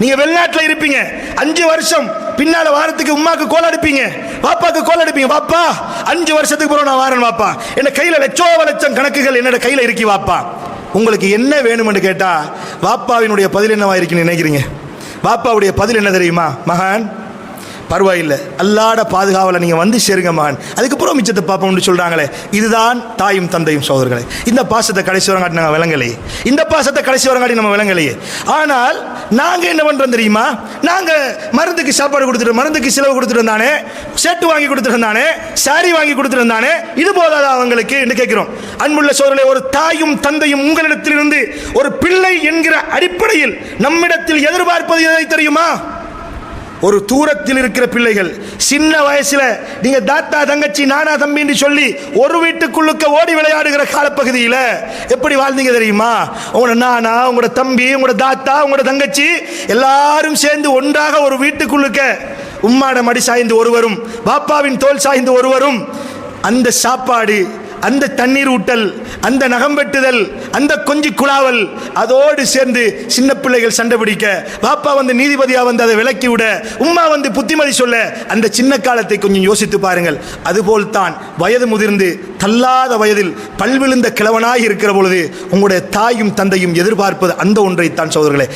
நீங்க வெளிநாட்டில் இருப்பீங்க. அஞ்சு வருஷம் பின்னால வாரத்துக்கு உமாக்கு கோல் அடிப்பீங்க. பாப்பாக்கு கோல் அடிப்பீங்க. பாப்பா அஞ்சு வருஷத்துக்கு பிறகு நான் வாரேன் பாப்பா என்ன கையில லட்சோ லட்சம் கணக்குகள் என்னோட கையில இருக்கி வாப்பா. உங்களுக்கு என்ன வேணும்னு கேட்டா பாப்பாவினுடைய பதில் என்னவா இருக்குன்னு நினைக்கிறீங்க? பாப்பாவுடைய பதில் என்ன தெரியுமா? மகான் பரவாயில்லை. அல்லாட பாதுகாவலை நீங்கள் வந்து சேருங்கம்மான். அதுக்கப்புறம் மிச்சத்தை பார்ப்போம்னு சொல்கிறாங்களே இதுதான் தாயும் தந்தையும் சோதர்களே இந்த பாசத்தை கடைசி வரங்காட்டி நாங்கள் விளங்கலையே. இந்த பாசத்தை கடைசி வரங்காட்டி நம்ம விளங்கலையே. ஆனால் நாங்கள் என்ன பண்ணுறோம் தெரியுமா? நாங்கள் மருந்துக்கு சாப்பாடு கொடுத்துட்டு மருந்துக்கு செலவு கொடுத்துட்டு இருந்தானே செட்டு வாங்கி கொடுத்துட்டு இருந்தானே சாரி வாங்கி கொடுத்துட்டு இருந்தானே இது போதாதா அவங்களுக்கு என்று கேட்கிறோம். அன்புள்ள சோதரே ஒரு தாயும் தந்தையும் உங்களிடத்திலிருந்து ஒரு பிள்ளை என்கிற அடிப்படையில் நம்மிடத்தில் எதிர்பார்ப்பது எதை தெரியுமா? ஒரு தூரத்தில் இருக்கிற பிள்ளைகள் சின்ன வயசுல நீங்க தாத்தா தங்கச்சி நானா தம்பின்னு சொல்லி ஒரு வீட்டுக்குள்ளுக்க ஓடி விளையாடுகிற காலப்பகுதியில் எப்படி வாழ்ந்தீங்க தெரியுமா? உங்களோட நானா உங்களோட தம்பி உங்களோட தாத்தா உங்களோட தங்கச்சி எல்லாரும் சேர்ந்து ஒன்றாக ஒரு வீட்டுக்குள்ளுக்க உம்மாட மடி சாய்ந்து ஒருவரும் பாப்பாவின் தோல் சாய்ந்து ஒருவரும் அந்த சாப்பாடு அந்த தண்ணீர் ஊட்டல் அந்த நகம் வெட்டுதல் அந்த கொஞ்சி குழாவல் அதோடு சேர்ந்து சின்ன பிள்ளைகள் சண்டை பிடிக்க பாப்பா வந்து நீதிபதியாக வந்து அதை விளக்கி விட உம்மா வந்து புத்திமதி சொல்ல அந்த சின்ன காலத்தை கொஞ்சம் யோசித்து பாருங்கள். அதுபோல் தான் வயது முதிர்ந்து தள்ளாத வயதில் பல்விழுந்த கிழவனாக இருக்கிற பொழுது உங்களுடைய தாயும் தந்தையும் எதிர்பார்ப்பது அந்த ஒன்றைத்தான் சோதர்களே